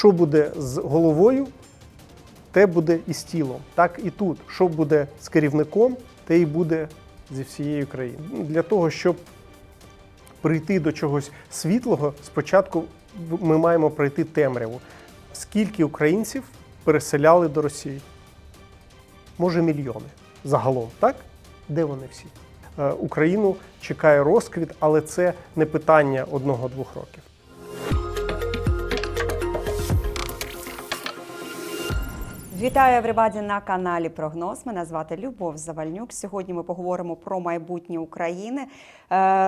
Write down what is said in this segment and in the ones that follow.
що буде з головою, те буде і з тілом. Так і тут, що буде з керівником, те і буде зі всією країною. Для того, щоб прийти до чогось світлого, спочатку ми маємо пройти темряву. Скільки українців переселяли до Росії? Може, мільйони загалом, так? Де вони всі? Е, Україну чекає розквіт, але це не питання одного-двох років. Вітаю Еврибаді на каналі Прогноз. Мене звати Любов Завальнюк. Сьогодні ми поговоримо про майбутнє України е,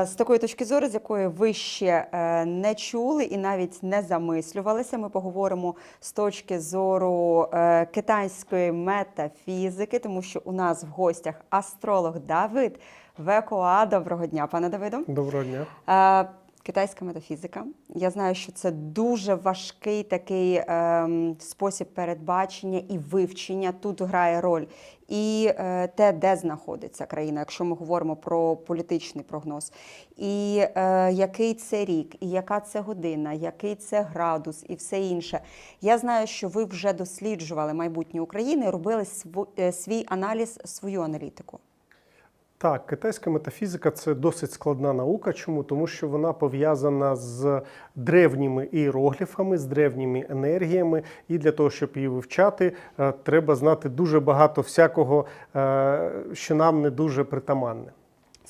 з такої точки зору, з якої ви ще е, не чули і навіть не замислювалися. Ми поговоримо з точки зору е, китайської метафізики, тому що у нас в гостях астролог Давид Векоа. Доброго дня, пане Давиду. Доброго дня. Е, Китайська метафізика. Я знаю, що це дуже важкий такий ем, спосіб передбачення і вивчення. Тут грає роль і е, те, де знаходиться країна, якщо ми говоримо про політичний прогноз, і е, який це рік, і яка це година, який це градус, і все інше. Я знаю, що ви вже досліджували майбутнє України, робили е, свій аналіз, свою аналітику. Так, китайська метафізика це досить складна наука. Чому? Тому що вона пов'язана з древніми іерогліфами, з древніми енергіями. І для того, щоб її вивчати, е, треба знати дуже багато всякого, е, що нам не дуже притаманне.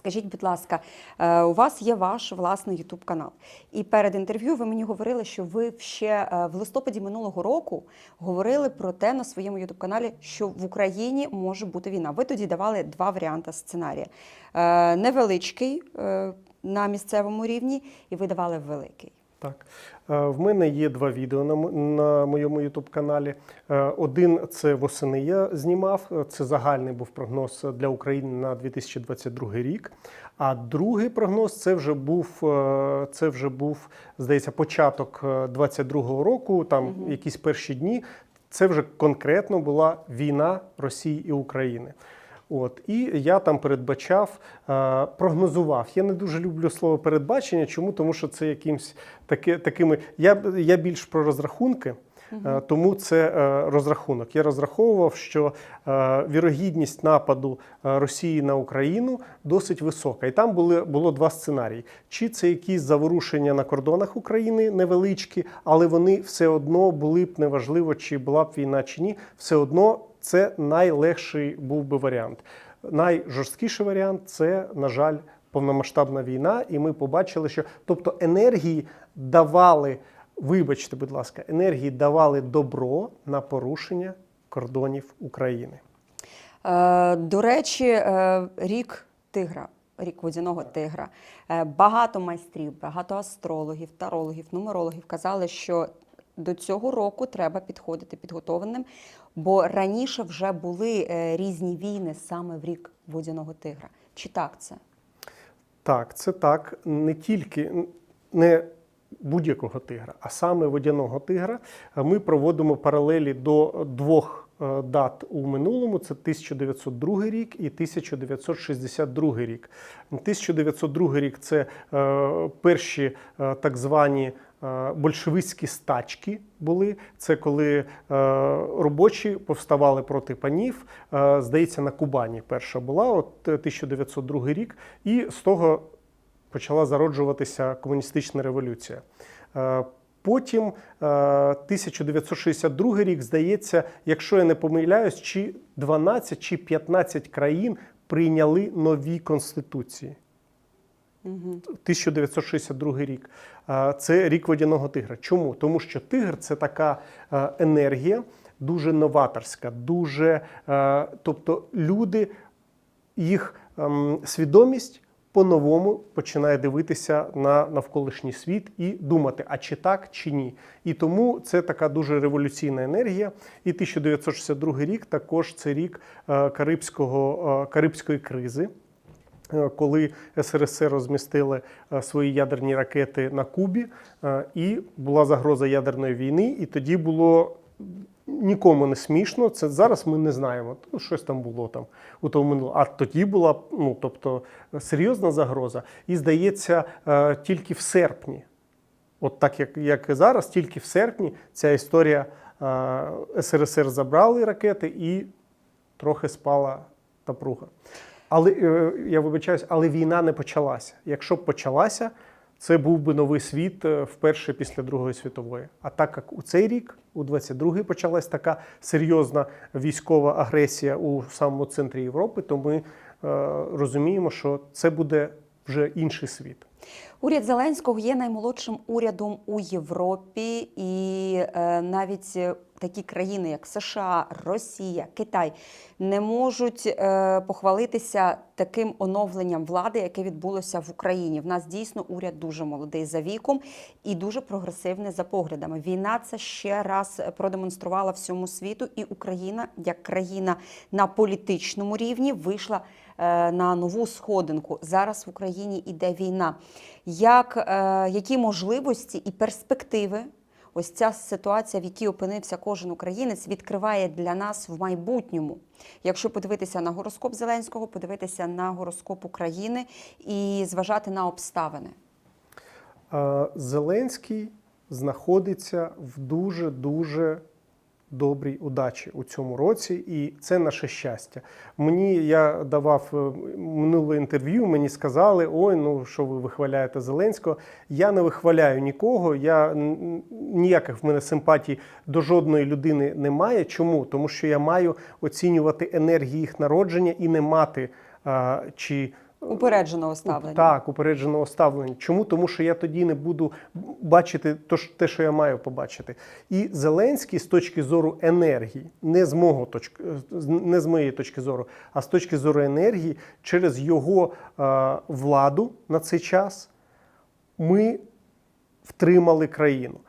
Скажіть, будь ласка, е, у вас є ваш власний Ютуб канал. І перед інтерв'ю ви мені говорили, що ви ще е, в листопаді минулого року говорили про те на своєму Ютуб каналі, що в Україні може бути війна. Ви тоді давали два варіанти сценарія: Е, невеличкий на місцевому рівні, і ви давали великий. Так, Е, в мене є два відео на, на моєму youtube каналі. Е, Один це восени я знімав. е, Це загальний був прогноз для України на 2022 рік. А другий прогноз це вже був це вже був, здається, початок 2022 року, там якісь перші дні. Це вже конкретно була війна Росії і України. От і я там передбачав, е, прогнозував. Я не дуже люблю слово передбачення. Чому? Тому що це якимсь таки, такими. Я, я більш про розрахунки. Е, Тому це е, розрахунок. Я розраховував, що вірогідність нападу Росії на Україну досить висока. І там були, було два сценарії: чи це якісь заворушення на кордонах України невеличкі, але вони все одно були б неважливо, чи була б війна чи ні. Все одно це найлегший був би варіант. Найжорсткіший варіант це, на жаль, повномасштабна війна, і ми побачили, що тобто енергії давали, вибачте, будь ласка, енергії давали добро на порушення кордонів України. Е, До речі, е, рік тигра, рік водяного тигра. Е, Багато майстрів, багато астрологів, тарологів, нумерологів казали, що до цього року треба підходити підготовленим, бо раніше вже були е, різні війни саме в рік водяного тигра. Чи так це? Так, це так. Не тільки не будь-якого тигра, а саме водяного тигра. Ми проводимо паралелі до двох е, дат у минулому: це 1902 рік і 1962 рік. 1902 рік це е, перші так звані. Е, Большевицькі стачки були. Це коли е, робочі повставали проти панів. Е, здається, на Кубані перша була, от е, 1902 рік, і з того почала зароджуватися комуністична революція. Потім е, 1962 рік, здається, якщо я не помиляюсь, чи 12 чи 15 країн прийняли нові конституції. 1962 рік. Це рік водяного тигра. Чому? Тому що тигр це така е, енергія, дуже новаторська, дуже, е, тобто люди, їх ем, свідомість по-новому починає дивитися на навколишній світ і думати, а чи так, чи ні. І тому це така дуже революційна енергія. І 1962 рік також це рік е, Карибського, Карибської кризи. Е, Коли СРСР розмістили е, свої ядерні ракети на Кубі, е, і була загроза ядерної війни, і тоді було нікому не смішно. Це зараз ми не знаємо. Ну, щось там було там у тому минулому. А тоді була ну, тобто, серйозна загроза. І здається, тільки в серпні От так як, як і зараз, тільки в серпні ця історія СРСР забрали ракети і трохи спала напруга. Але е, я вибачаюсь, але війна не почалася. Якщо б почалася, це був би новий світ е, вперше після Другої світової. А так як у цей рік, у 22-й, почалась така серйозна військова агресія у самому центрі Європи, то ми е, розуміємо, що це буде вже інший світ. Уряд Зеленського є наймолодшим урядом у Європі, і е, навіть такі країни, як США, Росія, Китай, не можуть е, похвалитися таким оновленням влади, яке відбулося в Україні. В нас дійсно уряд дуже молодий за віком і дуже прогресивний за поглядами. Війна це ще раз продемонструвала всьому світу, і Україна, як країна на політичному рівні, вийшла е, на нову сходинку. Зараз в Україні йде війна. Як, е, які можливості і перспективи ось ця ситуація, в якій опинився кожен українець, відкриває для нас в майбутньому? Якщо подивитися на гороскоп Зеленського, подивитися на гороскоп України і зважати на обставини. Е, Зеленський знаходиться в дуже дуже добрій удачі у цьому році, і це наше щастя. Мені я давав е, минуле інтерв'ю. Мені сказали: ой, ну що ви вихваляєте Зеленського. Я не вихваляю нікого. Я ніяких в мене симпатій до жодної людини немає. Чому? Тому що я маю оцінювати енергії їх народження і не мати а, чи Упередженого ставлення. так, упередженого ставлення. Чому? Тому що я тоді не буду бачити те, що я маю побачити. І Зеленський з точки зору енергії, не з мого точки, не з моєї точки зору, а з точки зору енергії, через його е, владу на цей час ми втримали країну.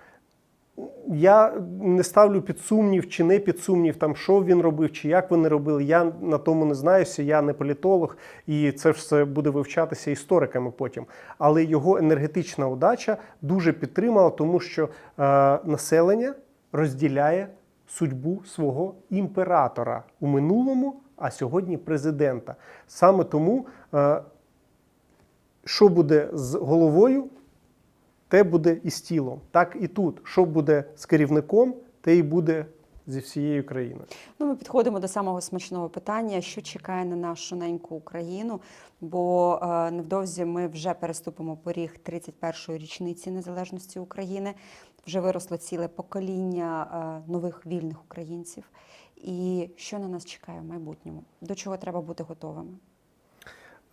Я не ставлю під сумнів чи не під сумнів, там що він робив, чи як вони робили. Я на тому не знаюся, я не політолог, і це все буде вивчатися істориками потім. Але його енергетична удача дуже підтримала, тому що е, населення розділяє судьбу свого імператора у минулому, а сьогодні президента. Саме тому, е, що буде з головою, те буде і з тілом. Так і тут. Що буде з керівником, те і буде зі всією країною. Ну, ми підходимо до самого смачного питання, що чекає на нашу неньку Україну. Бо е, невдовзі ми вже переступимо поріг 31-ї річниці незалежності України. Вже виросло ціле покоління е, нових вільних українців. І що на нас чекає в майбутньому? До чого треба бути готовими?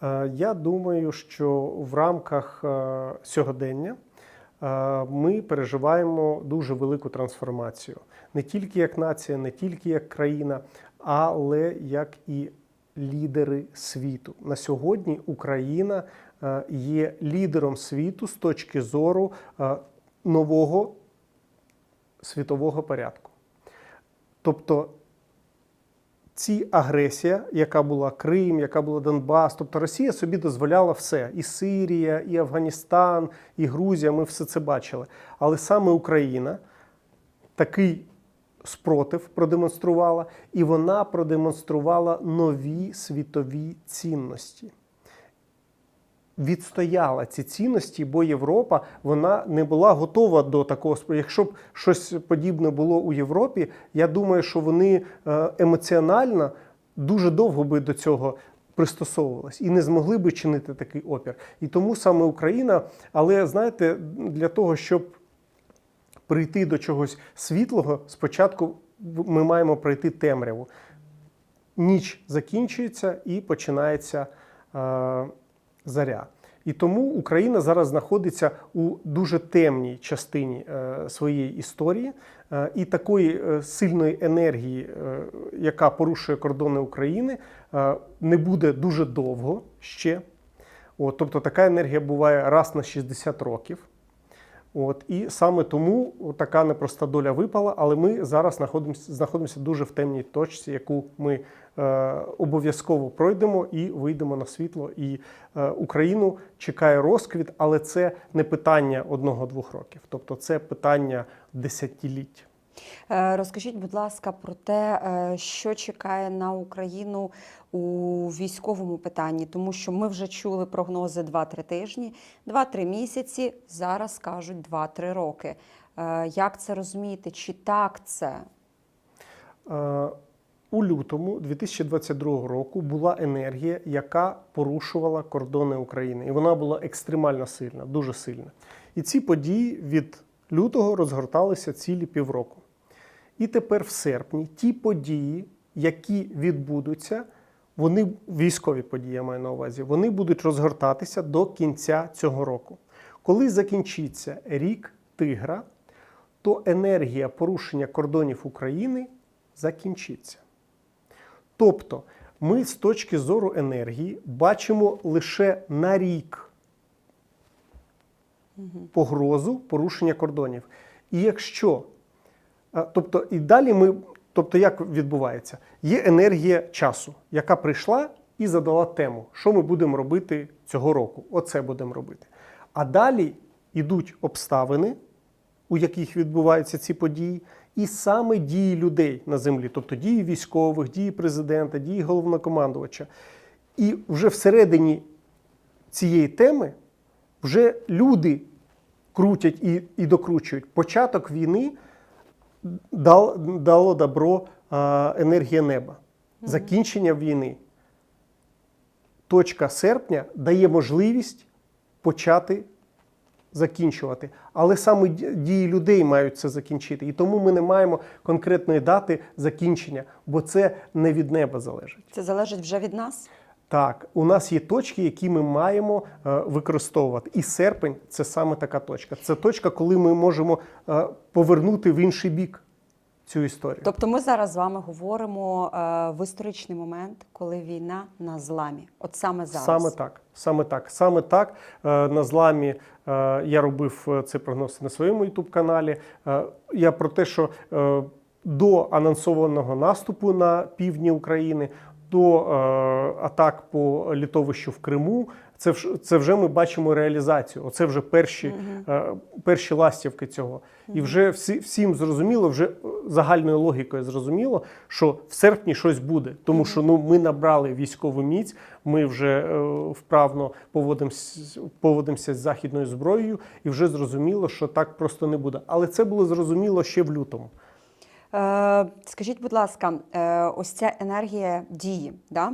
Е, Я думаю, що в рамках е, сьогодення ми переживаємо дуже велику трансформацію. Не тільки як нація, не тільки як країна, але як і лідери світу. На сьогодні Україна е, є лідером світу з точки зору е, нового світового порядку. Тобто ці агресія, яка була Крим, яка була Донбас, тобто Росія собі дозволяла все: і Сирія, і Афганістан, і Грузія. Ми все це бачили. Але саме Україна такий спротив продемонструвала, і вона продемонструвала нові світові цінності. Відстояла ці цінності, бо Європа вона не була готова до такого Якщо б щось подібне було у Європі, я думаю, що вони е, емоціонально дуже довго би до цього пристосовувалась і не змогли би чинити такий опір. І тому саме Україна, але знаєте, для того, щоб прийти до чогось світлого, спочатку ми маємо пройти темряву. Ніч закінчується і починається е, заря. І тому Україна зараз знаходиться у дуже темній частині е, своєї історії, е, і такої е, сильної енергії, яка порушує кордони України, не буде дуже довго ще. От, тобто така енергія буває раз на 60 років. От, і саме тому така непроста доля випала, але ми зараз знаходимося, знаходимося дуже в темній точці, яку ми обов'язково пройдемо і вийдемо на світло. І е, Україну чекає розквіт, але це не питання одного-двох років, тобто це питання десятиліть. Е, Розкажіть, будь ласка, про те, е, що чекає на Україну у військовому питанні, тому що ми вже чули прогнози 2-3 тижні, 2-3 місяці. Зараз кажуть 2-3 роки. Е, Як це розуміти? Чи так це? У лютому 2022 року була енергія, яка порушувала кордони України, і вона була екстремально сильна, дуже сильна. І ці події від лютого розгорталися цілі півроку. І тепер, в серпні, ті події, які відбудуться, вони військові події, я маю на увазі, вони будуть розгортатися до кінця цього року. Коли закінчиться рік тигра, то енергія порушення кордонів України закінчиться. Тобто, ми з точки зору енергії бачимо лише на рік погрозу порушення кордонів. І якщо, тобто, і далі ми, тобто, як відбувається? Є енергія часу, яка прийшла і задала тему, що ми будемо робити цього року. Оце будемо робити. А далі йдуть обставини, у яких відбуваються ці події, і саме дії людей на землі, тобто дії військових, дії президента, дії головнокомандувача. І вже всередині цієї теми вже люди крутять і, і докручують. Початок війни дал, дало добро а, енергія неба. Закінчення війни. Точка серпня дає можливість почати закінчувати. Але саме дії людей мають це закінчити. І тому ми не маємо конкретної дати закінчення, бо це не від неба залежить. Це залежить вже від нас? Так, у нас є точки, які ми маємо е, використовувати. І серпень це саме така точка. Це точка, коли ми можемо е, повернути в інший бік цю історію. Тобто ми зараз з вами говоримо е, в історичний момент, коли війна на зламі. От саме зараз. Саме так. Саме так. Саме так. Е, На зламі е, я робив цей прогноз на своєму youtube каналі. Е, Я про те, що е, до анонсованого наступу на півдні України, до е, атак по літовищу в Криму. Це це вже ми бачимо реалізацію. Оце вже перші, е, перші ластівки цього. І вже всі, всім зрозуміло, вже е, загальною логікою зрозуміло, що в серпні щось буде. Тому що ну, ми набрали військову міць, ми вже е, вправно поводимося, поводимося з західною зброєю, і вже зрозуміло, що так просто не буде. Але це було зрозуміло ще в лютому. Е, скажіть, будь ласка, е, ось ця енергія дії, да?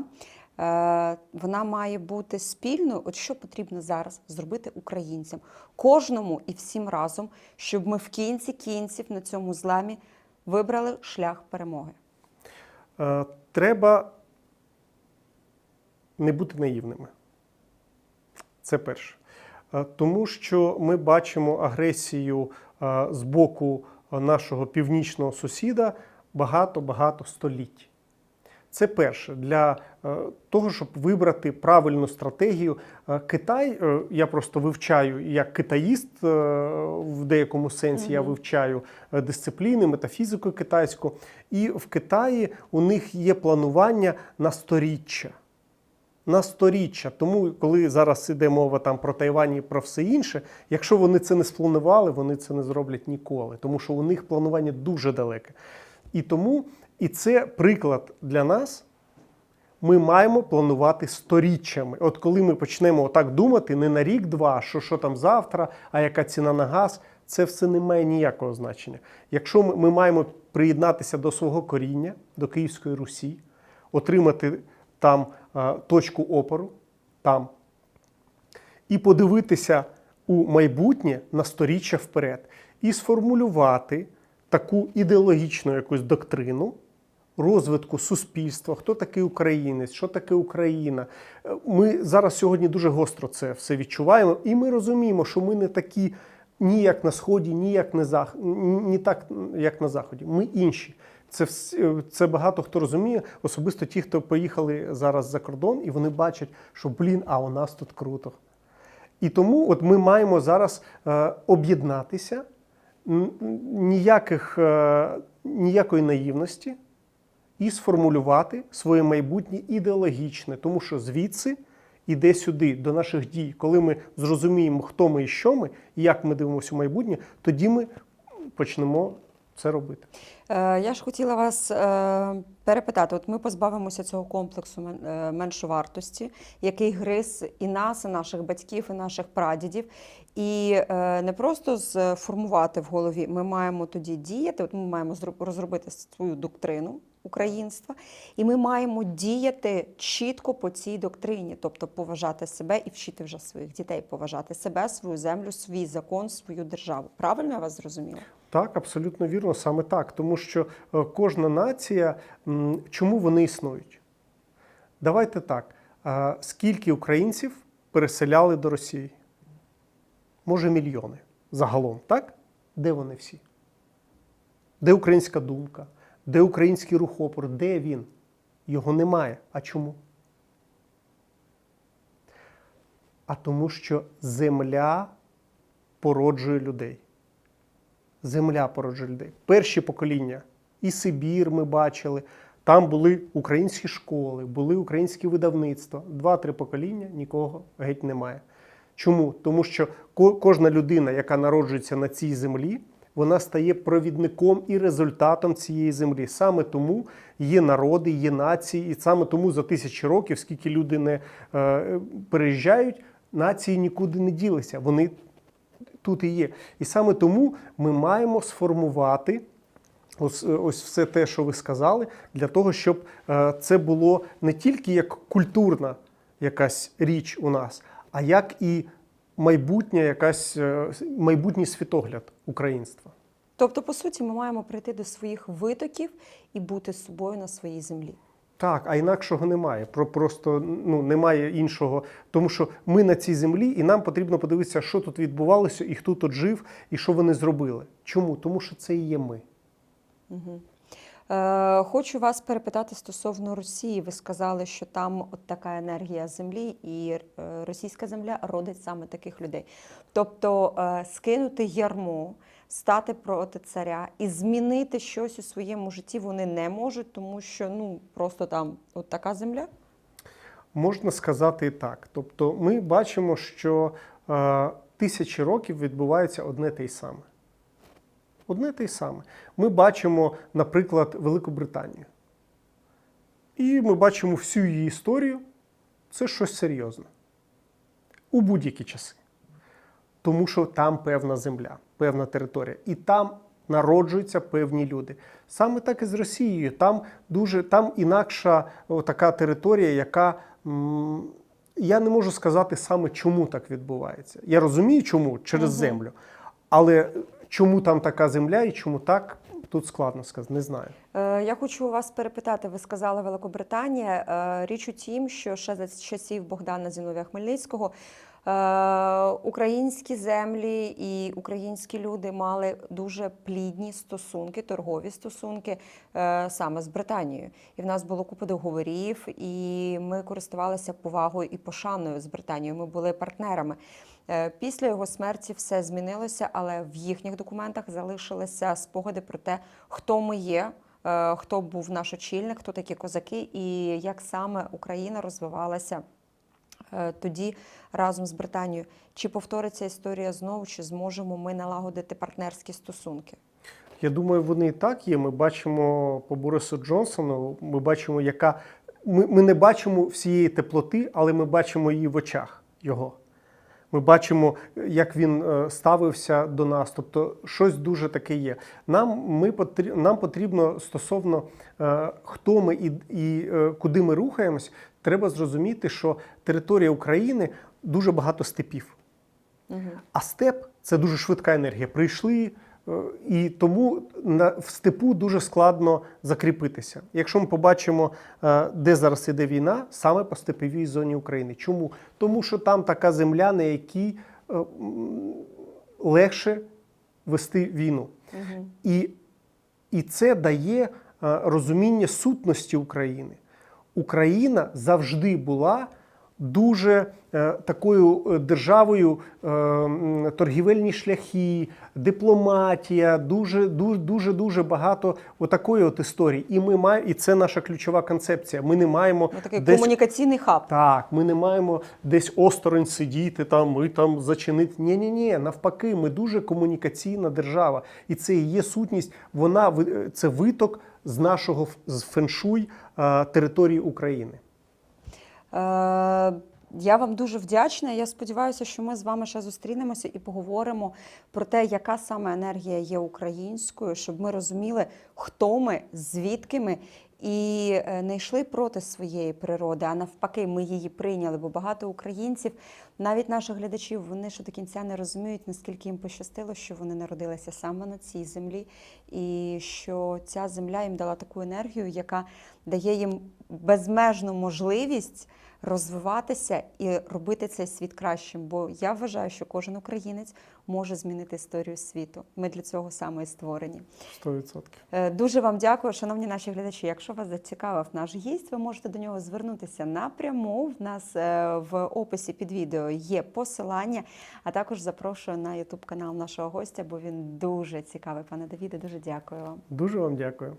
Е, вона має бути спільною. От що потрібно зараз зробити українцям, кожному і всім разом, щоб ми в кінці кінців на цьому зламі вибрали шлях перемоги. Е, Треба не бути наївними. Це перше. Е, Тому що ми бачимо агресію з боку нашого північного сусіда багато-багато століть. Це перше для е, того, щоб вибрати правильну стратегію. Е, Китай, е, я просто вивчаю як китаїст, в деякому сенсі я вивчаю дисципліни, метафізику китайську. І в Китаї у них є планування на сторіччя. На сторіччя. Тому, коли зараз іде мова там про Тайвань і про все інше, якщо вони це не спланували, вони це не зроблять ніколи, тому що у них планування дуже далеке. І тому, і це приклад для нас. Ми маємо планувати сторіччями. От коли ми почнемо отак думати, не на рік-два, що що там завтра, а яка ціна на газ, це все не має ніякого значення. Якщо ми, ми маємо приєднатися до свого коріння, до Київської Русі, отримати там е, точку опору, там, і подивитися у майбутнє на сторіччя вперед, і сформулювати таку ідеологічну якусь доктрину розвитку суспільства, хто такий українець, що таке Україна. Ми зараз сьогодні дуже гостро це все відчуваємо, і ми розуміємо, що ми не такі ні як на сході, ні як на зах... ні так, як на заході. Ми інші. Це це багато хто розуміє, особисто ті, хто поїхали зараз за кордон, і вони бачать, що блін, а у нас тут круто. І тому от ми маємо зараз е, об'єднатися, ніяких, е, ніякої наївності і сформулювати своє майбутнє ідеологічне, тому що звідси іде сюди, до наших дій. Коли ми зрозуміємо, хто ми і що ми, і як ми дивимося у майбутнє, тоді ми почнемо це робити. Е, Я ж хотіла вас е, перепитати: от ми позбавимося цього комплексу е, меншовартості, який гриз і нас, і наших батьків, і наших прадідів. І не просто сформувати в голові, ми маємо тоді діяти. От ми маємо розробити свою доктрину українства, і ми маємо діяти чітко по цій доктрині, тобто поважати себе і вчити вже своїх дітей, поважати себе, свою землю, свій закон, свою державу. Правильно я вас зрозуміла? Так, абсолютно вірно, саме так. Тому що е, кожна нація, чому вони існують? Давайте так. е, Скільки українців переселяли до Росії? Може, мільйони загалом, так? Де вони всі? Де українська думка? Де український рух опору? Де він? Його немає. А чому? А тому, що земля породжує людей. Земля породжує людей. Перші покоління. І Сибір ми бачили. Там були українські школи, були українські видавництва. Два-три покоління нікого геть немає. Чому? Тому що кожна людина, яка народжується на цій землі, вона стає провідником і результатом цієї землі. Саме тому є народи, є нації, і саме тому за тисячі років, скільки люди не е, переїжджають, нації нікуди не ділися. Вони тут і є. І саме тому ми маємо сформувати ось, ось все те, що ви сказали, для того, щоб е, це було не тільки як культурна якась річ у нас, а як і майбутня якась е, майбутній світогляд українства. Тобто, по суті, ми маємо прийти до своїх витоків і бути з собою на своїй землі. Так, а інакшого немає. Про просто ну немає іншого, тому що ми на цій землі, і нам потрібно подивитися, що тут відбувалося, і хто тут жив, і що вони зробили. Чому? Тому що це і є ми. Е, хочу вас перепитати стосовно Росії. Ви сказали, що там от така енергія землі, і е, російська земля родить саме таких людей. Тобто е, скинути ярмо, стати проти царя і змінити щось у своєму житті вони не можуть, тому що ну просто там от така земля. Можна сказати і так. Тобто, ми бачимо, що е, тисячі років відбувається одне те й саме. Одне те й саме. Ми бачимо, наприклад, Велику Британію. І ми бачимо всю її історію. Це щось серйозне. У будь-які часи. Тому що там певна земля, певна територія. І там народжуються певні люди. Саме так і з Росією. Там дуже там інакша така територія, яка. Я не можу сказати саме, чому так відбувається. Я розумію, чому через землю. Але чому там така земля і чому так, тут складно сказати, не знаю. Е, Я хочу у вас перепитати. Ви сказали Великобританія. Е, Річ у тім, що ще за часів Богдана Зіновія Хмельницького е, українські землі і українські люди мали дуже плідні стосунки, торгові стосунки саме з Британією. І в нас було купа договорів, і ми користувалися повагою і пошаною з Британією. Ми були партнерами. Е, Після його смерті все змінилося, але в їхніх документах залишилися спогади про те, хто ми є, е, хто був наш очільник, хто такі козаки, і як саме Україна розвивалася е, тоді разом з Британією. Чи повториться історія знову, чи зможемо ми налагодити партнерські стосунки? Я думаю, вони і так є. Ми бачимо по Борису Джонсону, ми бачимо, яка. Ми, ми не бачимо всієї теплоти, але ми бачимо її в очах його. Ми бачимо, як він е, ставився до нас. Тобто, щось дуже таке є. Нам, ми нам потрібно стосовно е, хто ми і, і е, куди ми рухаємось, треба зрозуміти, що територія України дуже багато степів. А степ це дуже швидка енергія. Прийшли, і тому в степу дуже складно закріпитися. Якщо ми побачимо, е, де зараз іде війна, саме по степовій зоні України. Чому? Тому що там така земля, на якій е, легше вести війну. І, і це дає е, розуміння сутності України. Україна завжди була дуже е, такою е, державою е, торгівельні шляхи, дипломатія, дуже дуже дуже дуже багато отакої от історії. І ми маємо, і це наша ключова концепція. Ми не маємо Ну, такий десь комунікаційний хаб. так, ми не маємо десь осторонь сидіти, там ми там зачинити. Ні, ні, ні, навпаки, ми дуже комунікаційна держава, і це і є сутність. Вона це виток з нашого з феншуй е, території України. Е, Я вам дуже вдячна. Я сподіваюся, що ми з вами ще зустрінемося і поговоримо про те, яка саме енергія є українською, щоб ми розуміли, хто ми, звідки ми, і е, не йшли проти своєї природи, а навпаки, ми її прийняли. Бо багато українців, навіть наших глядачів, вони ще до кінця не розуміють, наскільки їм пощастило, що вони народилися саме на цій землі, і що ця земля їм дала таку енергію, яка дає їм безмежну можливість розвиватися і робити цей світ кращим. Бо я вважаю, що кожен українець може змінити історію світу. Ми для цього саме і створені. 100%. Е, Дуже вам дякую, шановні наші глядачі. Якщо вас зацікавив наш гість, ви можете до нього звернутися напряму. В нас е, в описі під відео є посилання, а також запрошую на Ютуб канал нашого гостя, бо він дуже цікавий. Пане Давіде, дуже дякую вам. Дуже вам дякую.